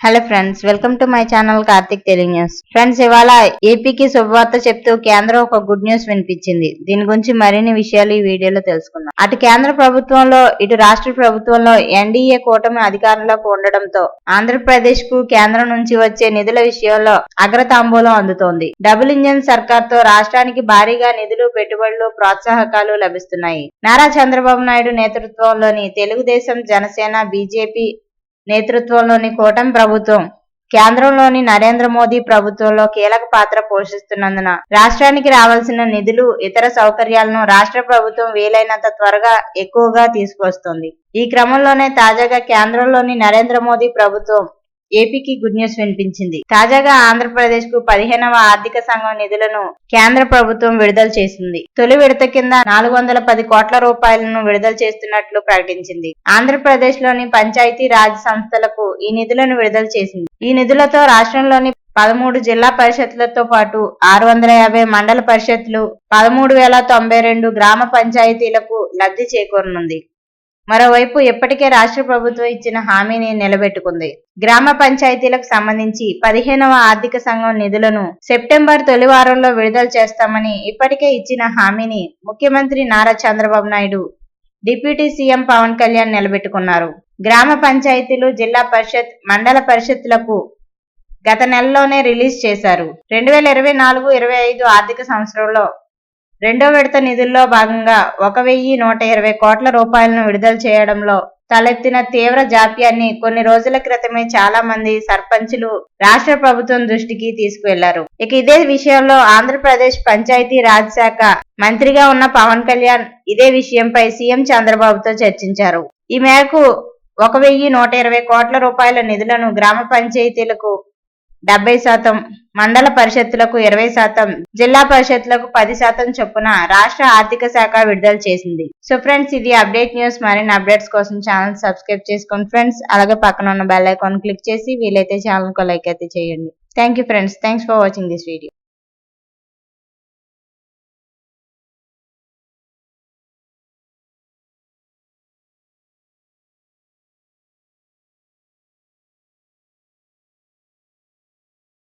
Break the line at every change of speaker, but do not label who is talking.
Hello friends welcome to my channel Karthik Telugu news friends ఇవాళ ఏపీకి శుభవార్త చెప్తూ కేంద్రం ఒక గుడ్ న్యూస్ వినిపించింది. దీని గురించి మరిన్ని విషయాలు ఈ వీడియోలో తెలుసుకుందాం. అటు కేంద్ర ప్రభుత్వంలో ఇటు రాష్ట్ర ప్రభుత్వంలో ఎన్డీఏ కూటమి అధికారంలోకి ఉండడంతో ఆంధ్రప్రదేశ్కు కేంద్రం నుంచి వచ్చే నిధుల విషయంలో అగ్రతాంబూలం అందుతోంది. డబుల్ ఇంజన్ సర్కార్తో రాష్ట్రానికి భారీగా నిధులు పెట్టుబడులు ప్రోత్సాహకాలు లభిస్తున్నాయి. నారా చంద్రబాబు నాయుడు నేతృత్వంలోని తెలుగుదేశం జనసేన బీజేపీ నేతృత్వంలోని కూటమి ప్రభుత్వం కేంద్రంలోని నరేంద్ర మోదీ ప్రభుత్వంలో కీలక పాత్ర పోషిస్తున్నందున రాష్ట్రానికి రావాల్సిన నిధులు ఇతర సౌకర్యాలను రాష్ట్ర ప్రభుత్వం వీలైనంత త్వరగా ఎక్కువగా తీసుకొస్తుంది. ఈ క్రమంలోనే తాజాగా కేంద్రంలోని నరేంద్ర మోదీ ప్రభుత్వం ఏపీకి గుడ్ న్యూస్ వినిపించింది. తాజాగా ఆంధ్రప్రదేశ్కు పదిహేనవ ఆర్థిక సంఘం నిధులను కేంద్ర ప్రభుత్వం విడుదల చేసింది. తొలి విడత కింద నాలుగు వందల పది కోట్ల రూపాయలను విడుదల చేస్తున్నట్లు ప్రకటించింది. ఆంధ్రప్రదేశ్లోని పంచాయతీ రాజ్ సంస్థలకు ఈ నిధులను విడుదల చేసింది. ఈ నిధులతో రాష్ట్రంలోని పదమూడు జిల్లా పరిషత్లతో పాటు ఆరు వందల యాభై మండల పరిషత్లు పదమూడు వేల తొంభై రెండు గ్రామ పంచాయతీలకు లబ్ధి చేకూరనుంది. మరోవైపు ఇప్పటికే రాష్ట్ర ప్రభుత్వం ఇచ్చిన హామీని నిలబెట్టుకుంది. గ్రామ పంచాయతీలకు సంబంధించి పదిహేనవ ఆర్థిక సంఘం నిధులను సెప్టెంబర్ తొలి వారంలో విడుదల చేస్తామని ఇప్పటికే ఇచ్చిన హామీని ముఖ్యమంత్రి నారా చంద్రబాబు నాయుడు డిప్యూటీ సీఎం పవన్ కళ్యాణ్ నిలబెట్టుకున్నారు. గ్రామ పంచాయతీలు జిల్లా పరిషత్ మండల పరిషత్లకు గత నెలలోనే రిలీజ్ చేశారు. రెండు వేల ఇరవై నాలుగు ఇరవై ఐదు ఆర్థిక సంవత్సరంలో రెండో విడత నిధుల్లో భాగంగా ఒక వెయ్యి నూట ఇరవై కోట్ల రూపాయలను విడుదల చేయడంలో తలెత్తిన తీవ్ర జాప్యాన్ని కొన్ని రోజుల క్రితమే చాలా మంది సర్పంచులు రాష్ట్ర ప్రభుత్వం దృష్టికి తీసుకువెళ్ళారు. ఇక ఇదే విషయంలో ఆంధ్రప్రదేశ్ పంచాయతీ రాజ్ శాఖ మంత్రిగా ఉన్న పవన్ కళ్యాణ్ ఇదే విషయంపై సీఎం చంద్రబాబుతో చర్చించారు. ఈ మేరకు ఒక వెయ్యి నూట ఇరవై కోట్ల రూపాయల నిధులను గ్రామ పంచాయతీలకు డెబ్బై శాతం మండల పరిషత్తులకు ఇరవై శాతం జిల్లా పరిషత్తులకు పది శాతం చొప్పున రాష్ట్ర ఆర్థిక శాఖ విడుదల చేసింది. సో ఫ్రెండ్స్ ఇది అప్డేట్ న్యూస్. మరిన్ని అప్డేట్స్ కోసం ఛానల్ సబ్స్క్రైబ్ చేసుకోండి ఫ్రెండ్స్. అలాగే పక్కన ఉన్న బెల్ ఐకాన్ క్లిక్ చేసి వీలైతే ఛానల్కు లైక్ అయితే చేయండి. Thank you friends. Thanks for watching this video.